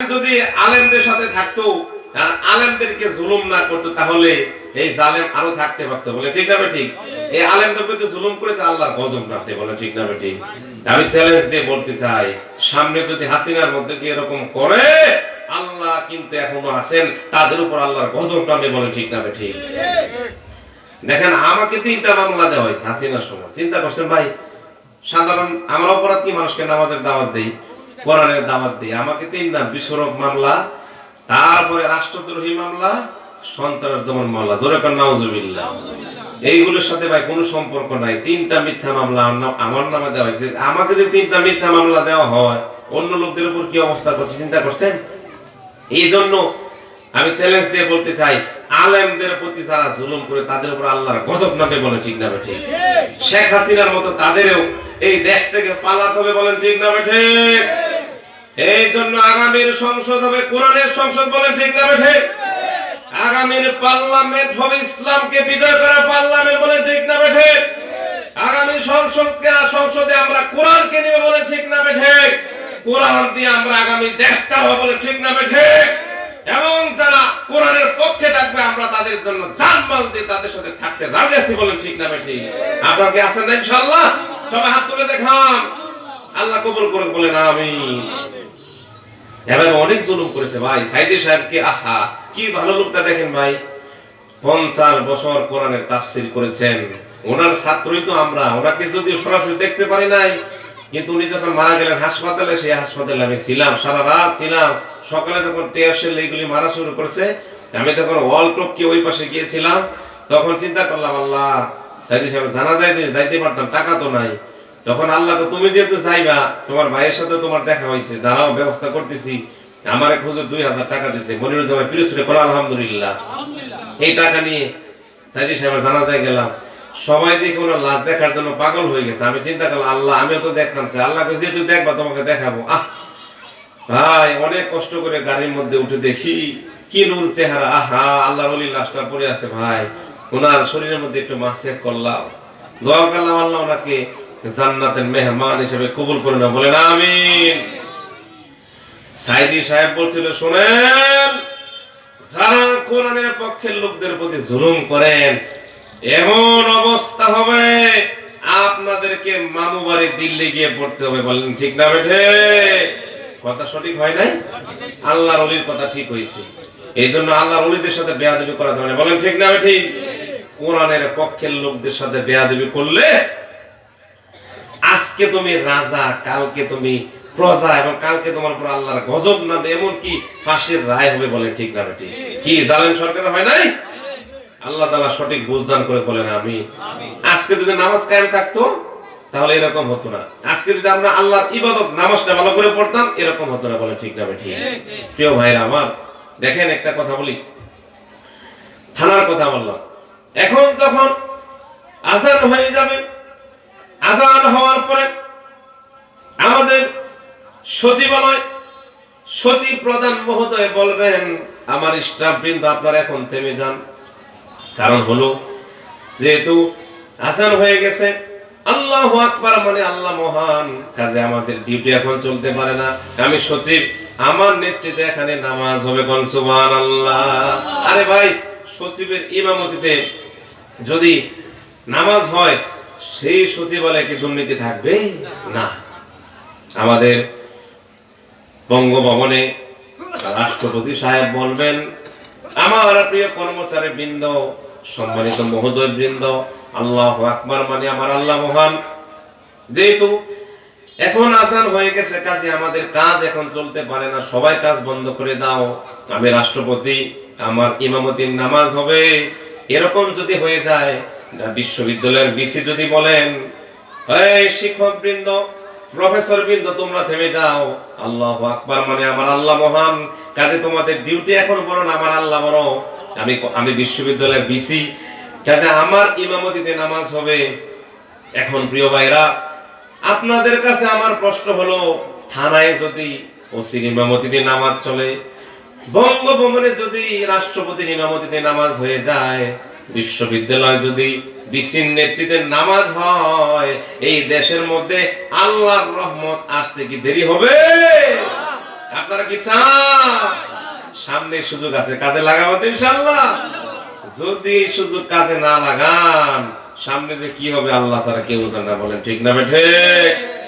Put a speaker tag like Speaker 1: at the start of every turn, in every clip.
Speaker 1: যদি আলেমদের সাথে থাকতো, আর আলেমদেরকে জুলুম না করতো, তাহলে এই জালেম আরও থাকতে পারতো, বলে ঠিক না ঠিক? এই আলেমদের প্রতি জুলুম করেছে আল্লাহর গজব নামছে, বলে ঠিক না ঠিক? আমি চ্যালেঞ্জ দিয়ে বলতে চাই, সামনে যদি হাসিনার মধ্যে কি এরকম করে, আল্লাহ কিন্তু এখনও আছেন, তাদের উপর আল্লাহর গজব নামে বলে ঠিক না ঠিক? দেখেন, আমাকে তিনটা মামলা দেওয়া হয়েছে হাসিনার সময়। চিন্তা করছেন ভাই, সাধারণ, আমরা অপরাধ কি? মানুষকে নামাজের দাওয়াত দেই। কোরআনের দাওয়াত দেই। আমাকে তিন তিনটা বিস্ফোরক মামলা, তারপরে রাষ্ট্রদ্রোহী মামলা সন্তানের দমন মামলা। জোরে কর, নাউজুবিল্লাহ। এইগুলোর সাথে ভাই কোনো সম্পর্ক নাই। তিনটা মিথ্যা মামলা আমার নামে দেওয়া হয়েছে। আমাকে যদি তিনটা মিথ্যা মামলা দেওয়া হয়, অন্য লোকদের উপর কি অবস্থা করছে, চিন্তা করছেন? এই জন্য আমি চ্যালেঞ্জ দিয়ে বলতে চাই, আলেমদের প্রতি যারা জুলুম করে, তাদের উপর আল্লাহর গজব নামে বলে, ঠিক না ঠিক শেখ হাসিনার মতো তাদেরও এই দেশ থেকে পালাতে হবে বলেন, ঠিক না ঠিক এই জন্য আগামীর সংসদ হবে কোরআনের সংসদ বলেন ঠিক না ঠিক আগামীর পার্লামেন্ট হবে ইসলামকে বিজয় করা পার্লামেন্ট বলেন ঠিক না ঠিক আগামী সংসদকে সংসদে আমরা কোরআনকে নিবে বলে ঠিক না ঠিক কোরআন দিয়ে আমরা আগামী দেশটা হবে বলে ঠিক না ঠিক এবং যারা কোরআনের পক্ষে থাকবে, আমরা তাদের জন্য জানমাল দিয়ে তাদের সাথে থাকতে রাজি আছি বলেন ঠিক না ঠিক আপনারা কি আছেন না ইনশাআল্লাহ? সবাই হাত তুলে দেখান। আল্লাহ কবুল করুন বলেন, আমিন। এভাবে অনেক জুলুম করেছে ভাই। সাহেবকে, আহা, কি ভালো লোকটা দেখেন ভাই। পঞ্চাশ বছর কোরআনের তাফসির করেছেন। ওনার ছাত্রই তো আমরা। ওনাকে সরাসরি দেখতে পারি নাই, কিন্তু উনি যখন মারা গেলেন হাসপাতালে, সেই হাসপাতালে আমি ছিলাম, সারা রাত ছিলাম। সকালে যখন এইগুলি মারা শুরু করেছে। আমি তখন ওয়াল টপকে ওই পাশে গিয়েছিলাম। তখন চিন্তা করলাম, আল্লাহ, সাইদি সাহেব জানা যায় যাইতে পারতাম, টাকা তো নাই। তখন আল্লাহ তো তুমি যেহেতু চাইবা তোমার ভাইয়ের সাথে তোমার দেখা হয়েছে দাঁড়াও ব্যবস্থা করতেছি। আমার এক হুজুর দুই হাজার টাকা দিছে মনিরুজ্জামান পিরোজপুরে করো আলহামদুলিল্লাহ। এই টাকা নিয়ে সাইদি সাহেবের জানাজায় গেলাম। সবাই দেখে ওনার লাশ দেখার জন্য পাগল হয়ে গেছে। আমি চিন্তা করলাম আল্লাহ আমিও তো দেখলাম সে আল্লাহকে যেহেতু দেখবা তোমাকে দেখাবো। আহ! ভাই অনেক কষ্ট করে গাড়ির মধ্যে উঠে দেখি কি নূর চেহারা। আহা আল্লাহ বলি লাশটা পড়ে আছে ভাই। ওনার শরীরের মধ্যে একটু মাছ চেক করলাম। দোয়া করলাম আল্লাহ ওনাকে জান্নাতের মেহমান হিসেবে কবুল করে না বলেন আমিন। সাইদি সাহেব বলছিল, শোনেন, যারা কোরআনের পক্ষের লোকদের প্রতি জুলুম করেন, এমন অবস্থা হবে, আপনাদেরকে মামু বাড়ি দিল্লি গিয়ে পড়তে হবে। বলেন, ঠিক না বেঠে? কথা সঠিক হয় নাই? আল্লাহর অলির কথা ঠিক হয়েছে। এই জন্য আল্লাহর অলিদের সাথে বেয়াদবি করা যাবে বলেন, ঠিক না বেঠি? কোরআনের পক্ষের লোকদের সাথে বেয়াদবি করলে আজকে তুমি রাজা, কালকে তুমি প্রজা এবং কালকে তোমার উপর আল্লাহর গজব নামে এমন কি ফাঁসির রায় হবে বলে ঠিক না ঠিক কি, জালেম সরকার হয় নাই? আল্লাহ তাআলা সঠিক বুঝদান করে বলেন আমি আজকে যদি নামাজ কায়েম থাকতো, তাহলে এরকম হতো না। আজকে যদি আমরা আল্লাহর ইবাদত নামাজটা ভালো করে পড়তাম, এরকম হতো না বলে ঠিক না ঠিক প্রিয় ভাইরা আমার, দেখেন একটা কথা বলি। থানার কথা বললাম। এখন যখন আজান হয়ে যাবে আজান হওয়ার পরে আমাদের সচিবালয় সচিব প্রধান মহোদয় বলবেন, আমার স্টাফ বৃন্দ আপনারা এখন থেমে যান। কারণ হলো, যেহেতু আসান হয়ে গেছে, আল্লাহ আকবার মানে আল্লাহ মহান। কাজে আমাদের ডিউটি এখন চলতে পারে না। আমি সচিব, আমার নেতৃত্বে এখানে নামাজ হবে কোন? আল্লাহ আরে ভাই, সচিবের ইমামতিতে যদি নামাজ হয় সেই সচিবালয়ে কি দুর্নীতি থাকবে? না। আমাদের বঙ্গভবনে রাষ্ট্রপতি সাহেব বলবেন, আমার প্রিয় কর্মচারী বৃন্দ, সম্মানিত মহোদয় বৃন্দ, আল্লাহ আকবার মানে আমার আল্লাহ মহান। যেহেতু এখন আসান হয়ে গেছে কাজে, আমাদের কাজ এখন চলতে পারে না, সবাই কাজ বন্ধ করে দাও। আমি রাষ্ট্রপতি, আমার ইমামতির নামাজ হবে। এরকম যদি হয়ে যায় বিশ্ববিদ্যালয়ের বিসি যদি বলেন শিক্ষক বৃন্দ প্রফেসর বৃন্দ তোমরা থেমে যাও। আল্লাহ আকবার মানে আমার আল্লাহ মহান। কাজে তোমাদের ডিউটি এখন বড় না, আমার আল্লাহ বড়। আমি আমি বিশ্ববিদ্যালয়ের বিসি। কাজে আমার ইমামতিতে নামাজ হবে। এখন প্রিয় ভাইরা, আপনাদের কাছে আমার প্রশ্ন হলো, থানায় যদি ওসির ইমামতিতে নামাজ চলে, বঙ্গভবনে যদি রাষ্ট্রপতির ইমামতিতে নামাজ হয়ে যায় বিশ্ববিদ্যালয় যদি বিসির নেতৃত্বে নামাজ হয়, এই দেশের মধ্যে আল্লাহর রহমত আসতে কি দেরি হবে? আপনারা কি চান? সামনে সুযোগ আছে, কাজে লাগাবো তো ইনশাআল্লাহ। যদি সুযোগ কাজে না লাগান, সামনে যে কি হবে আল্লাহ ছাড়া কেউ না, বলেন ঠিক না বেঠে?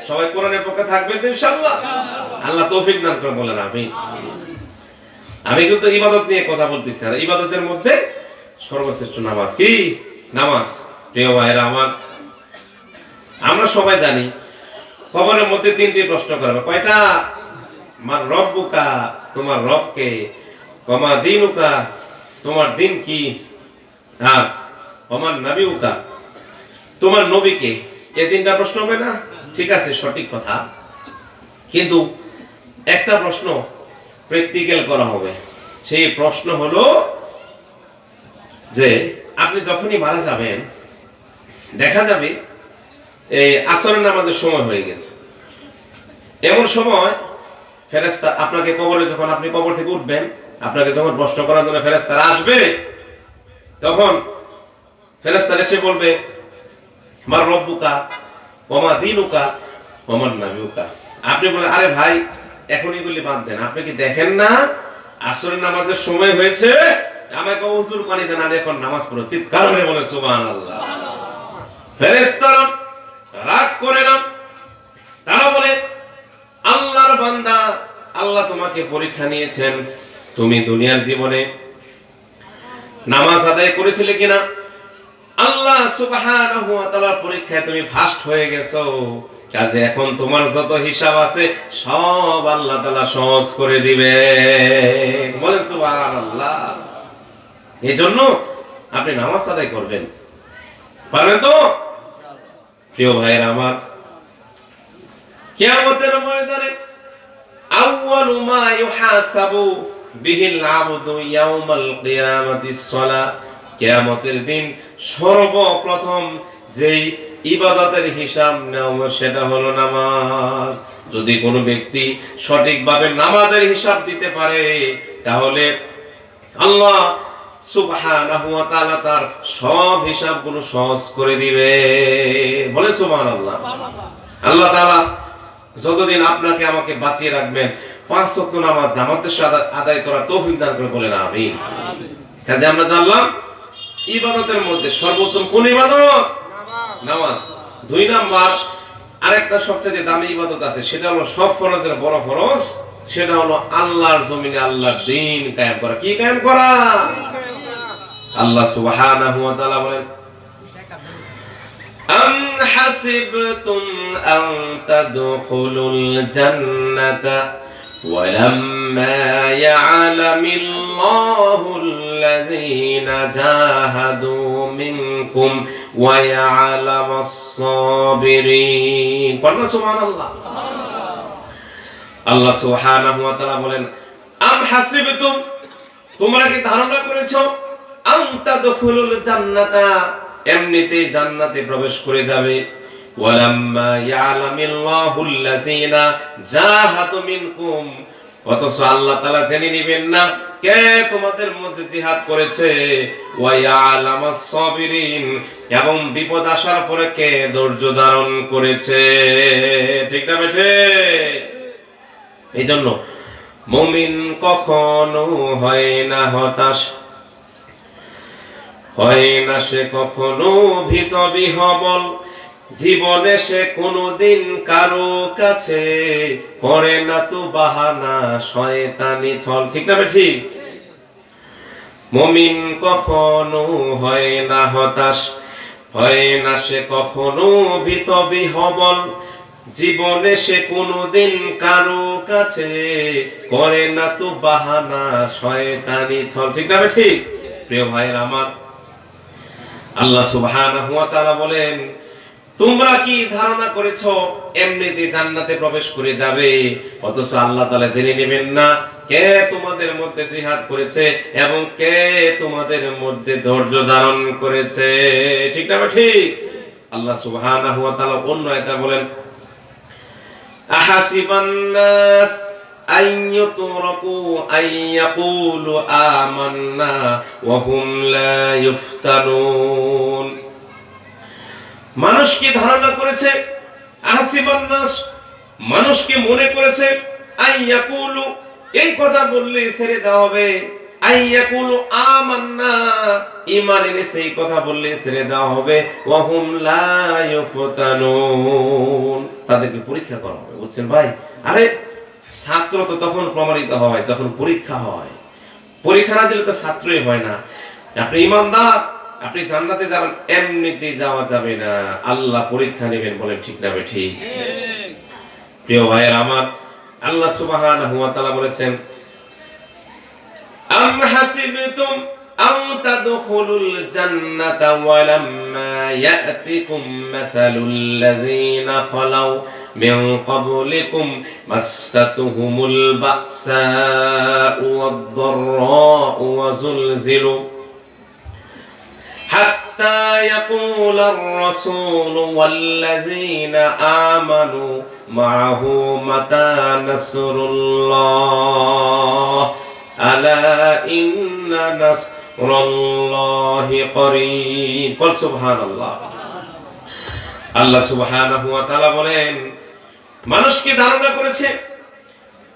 Speaker 1: সবাই কোরআনের পক্ষে থাকবেন ইনশাআল্লাহ? আল্লাহ তৌফিক দান করে বলেন আমি আমি কিন্তু ইবাদত নিয়ে কথা বলতেছি, আর ইবাদতের মধ্যে সর্বশ্রেষ্ঠ নামাজ কি? নামাজ। প্রিয় ভাইরা আমার, আমরা সবাই জানি, কবরের মধ্যে তিনটি প্রশ্ন করবে কয়টা? আমার রব্বুকা, তোমার রবকে কমা দিনুকা, তোমার দিন কি? আর আমার নবীউকা, তোমার নবীকে। এ তিনটা প্রশ্ন হবে না? ঠিক আছে, সঠিক কথা। কিন্তু একটা প্রশ্ন প্র্যাকটিক্যাল করা হবে। সেই প্রশ্ন হলো যে আপনি যখনই মারা যাবেন, দেখা যাবে এই আসরের নামাজের সময় হয়ে গেছে। এমন সময় ফেরেস্তা আপনাকে কবরে যখন আপনি কবর থেকে উঠবেন, আপনাকে যখন প্রশ্ন করার জন্য ফেরেস্তারা আসবে, তখন ফেরেস্তারা এসে বলবে আমার রব্বুকা, ওমা দিনুকা ওমার নাবিউকা। আপনি বলেন আরে ভাই, এখনই এগুলি বাদ দেন। আপনি কি দেখেন না, আসরের নামাজের সময় হয়েছে? আমাকে হুজুর পানি দেন আমি এখন নামাজ পড়ো। চিৎকার করে বলে, সুবহানাল্লাহ। ফেরেশতারা রাগ করে না। তারা বলে, আল্লাহর বান্দা, আল্লাহ তোমাকে পরীক্ষা নিয়েছেন। তুমি দুনিয়ার জীবনে নামাজ আদায় করেছিলে কিনা? আল্লাহ সুবহানাহু ওয়া তাআলার পরীক্ষায় তুমি ফার্স্ট হয়ে গেছো। কাজে এখন তোমার যত হিসাব আছে, সব আল্লাহ তাআলা সহজ করে দিবে বলে সুবহানাল্লাহ। এই জন্য আপনি নামাজ আদায় করবেন। পারবেন তো? প্রিয় ভাইয়ের আমার, কিয়ামতের ময়দানে আউয়ালু মা ইউহাসাবু ইয়াউমাল কিয়ামাতিস দিন সর্বপ্রথম যেই ইবাদতের হিসাব নেওয়া সেটা হলো নামাজ। যদি কোনো ব্যক্তি সঠিকভাবে নামাজের হিসাব দিতে পারে, তাহলে আল্লাহ সুবহানাহু ওয়া তাআলা তার সব হিসাবগুলো সহজ করে দিবে। বলে সুবহানাল্লাহ। আল্লাহ তাআলা যতদিন আপনাকে আমাকে বাঁচিয়ে রাখবেন পাঁচ ওয়াক্ত নামাজ জামাতের সাথে আদায় করার তৌফিক দান করে বলেন আমিন। কাজে আমরা জানলাম ইবাদতের মধ্যে সর্বোত্তম কোন ইবাদত? নামাজ। দুই নাম্বার আরেকটা সবচেয়ে দামি ইবাদত আছে সেটা হলো সব ফরজের বড় ফরজ সেটা হলো আল্লাহর জমিনে আল্লাহর দিন কায়েম করা। কি কায়েম করা? আল্লাহ সুবহানাহু ওয়া তাআলা বলেন أم حسبتم أن تدخلوا الجنة ولما يعلم الله الذين جاهدوا منكم ويعلم الصابرين قلنا سبحان الله আল্লাহ সুবহানাহু ওয়া তাআলা বলেন আম হাসিবতুম তোমরা কি ধারণা করেছো আম তাদখুলুল জান্নাতা। এমনিতেই জান্নাতে প্রবেশ করে যাবে। ওয়ালাম্মা ইয়ালামিল্লাহুল লাযিনা জাহাদু মিনকুম। অথচ আল্লাহ তাআলা জেনে নেবেন না কে তোমাদের মধ্যে জিহাদ করেছে। এবং বিপদ আসার পরে কে ধৈর্য ধারণ করেছে। ঠিক না বেঠে? এই জন্য মমিন কখনো হয় না হতাশ। হয় না সে কখনো ভীত বিহবল। জীবনে সে কোনোদিন কারও কাছে করে না তো বাহানা শয়তানি ছল। ঠিক না ঠিক মমিন কখনো হয় না হতাশ, হয় না সে কখনো ভীত বিহবল। জীবনে সে কারও কাছে করে না তো বাহানা শয়তানি ছল। ঠিক না ঠিক প্রিয় ভাইয়ের আমার আল্লাহ সুবহানাহু ওয়া তাআলা বলেন, তোমরা কি ধারণা করেছ এমনিতে জান্নাতে প্রবেশ করে যাবে? অথচ আল্লাহ তাআলা জেনে নেবেন না কে তোমাদের মধ্যে জিহাদ করেছে এবং কে তোমাদের মধ্যে ধৈর্য ধারণ করেছে। ঠিক না ঠিক? আল্লাহ সুবহানাহু ওয়া তাআলা অন্য আয়াতে বলেন, আহাসিবান নাস মানুষ মানুষকে ধারণা করেছে? মানুষ মানুষকে মনে করেছে? আইয়াকুলু এই কথা বললে ছেড়ে দেওয়া হবে। আইয়াকুলু আমান্না, ঈমান এনেছে এই কথা বললে ছেড়ে দেওয়া হবে। ওয়াহুম লা ইফতানুন তাদেরকে পরীক্ষা করা হবে, বুঝছেন ভাই? আরে ছাত্র তো তখন প্রমাণিত হয়, যখন পরীক্ষা হয়। পরীক্ষা না দিলে তো ছাত্রই হয় না। আপনি ইমানদার, আপনি জান্নাতে যাবেন এমনিতে যাওয়া যাবে না। আল্লাহ পরীক্ষা নেবেন বলে ঠিক না ঠিক। প্রিয় ভাইয়ের আমার, আল্লাহ সুবহানাহু ওয়া তাআলা বলেছেন, আম হাসিবতুম আন তাদখুলুল জান্নাতা ওয়া লাম্মা ইয়াতিকুম মাসালুল লাযিনা খালাউ من قبلكم مستهم البأساء والضراء وزلزلوا حتى يقول الرسول والذين آمنوا معه متى نصر الله ألا إن نصر الله قريب قل سبحان الله আল্লাহ সুবহানাহু ওয়া তাআলা বলেন মানুষকে ধারণা করেছে,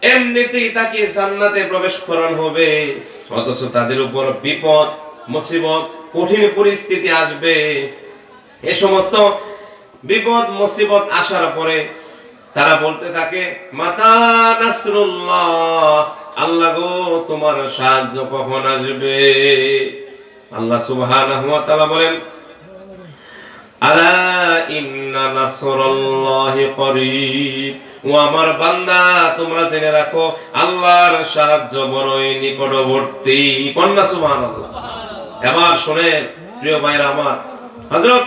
Speaker 1: এমনিতেই তাকে জান্নাতে প্রবেশ করান হবে। অথচ তাদের উপর বিপদ, মুসিবত, কঠিন পরিস্থিতি আসবে। এ সমস্ত বিপদ, মুসিবত আসার পরে তারা বলতে থাকে, মাতা নাসরুল্লাহ, আল্লাহ গো, তোমার সাহায্য কখন আসবে? আল্লাহ সুবহানাহু ওয়া তাআলা বলেন ও আমার বান্দা, তোমরা জেনে রাখো, আল্লাহর সাহায্য বড়ই নিকটবর্তী। কন্যা সুবহানাল্লাহ। এবার শুনে প্রিয় ভাইরা আমার, হযরত